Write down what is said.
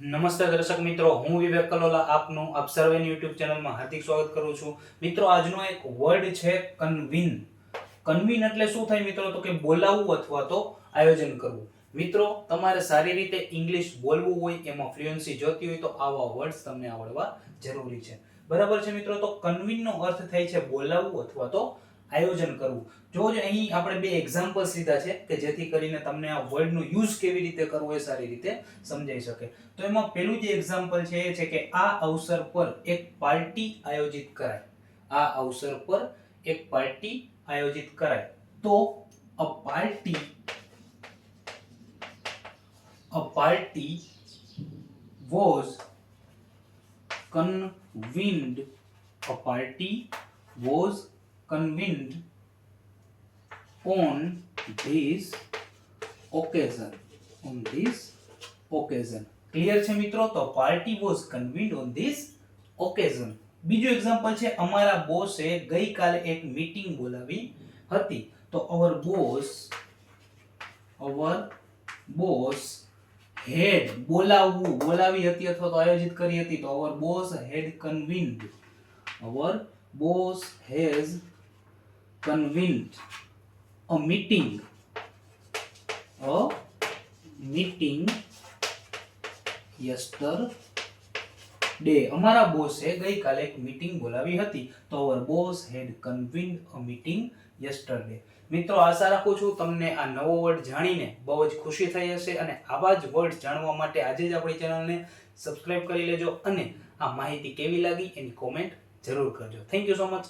નમસ્તે દર્શક મિત્રો, હું વિવેક કલોલા આપનું આપ સર્વેની યુટ્યુબ ચેનલમાં હાર્દિક સ્વાગત કરું છું. મિત્રો, આજનો એક વર્ડ છે કન્વીન કન્વીન એટલે શું થાય મિત્રો? તો કે બોલાવવું અથવા તો આયોજન કરવું. મિત્રો, તમારે સારી રીતે ઇંગ્લિશ બોલવું હોય, એમાં ફ્લુએન્સી જોતી હોય, તો આવા વર્ડ્સ તમને આવડવા જરૂરી છે. બરાબર છે મિત્રો? તો કન્વીનનો અર્થ થાય છે બોલાવવું અથવા તો આયોજન કરવું. જો અહીં આપણે બે એક્ઝામ્પલ્સ લીધા છે કે જેથી કરીને તમને આ વર્ડનો યુઝ કેવી રીતે કરવો એ સારી રીતે સમજાઈ શકે. તો એમાં પહેલું જે એક્ઝામ્પલ છે એ છે કે આ અવસર પર એક પાર્ટી આયોજિત કરાય. આ અવસર પર એક પાર્ટી આયોજિત કરાય. તો a party a party was convened. A party was convened on this occasion, on this occasion. Clear છે મિત્રો? તો party was convened on this occasion બીજું એક્ઝામ્પલ છે, અમારા બોસે ગઈકાલે એક મીટિંગ બોલાવી હતી. તો અવર બોસ અવર બોસ હેડ બોલાવવું, બોલાવી હતી અથવા તો આયોજિત કરી હતી. તો our boss had convened our boss has a meeting a meeting yesterday અમારા બોસે ગઈકાલે એક મીટિંગ બોલાવી હતી. તો our boss had convened a meeting yesterday મિત્રો, આશા રાખું છું તમને આ નવો વર્ડ જાણીને બહુ જ ખુશી થઈ હશે અને આવા જ વર્ડ જાણવા માટે આજે જ આપણી ચેનલને સબસ્ક્રાઇબ કરી લેજો અને આ માહિતી કેવી લાગી એની કોમેન્ટ જરૂર કરજો. Thank you so much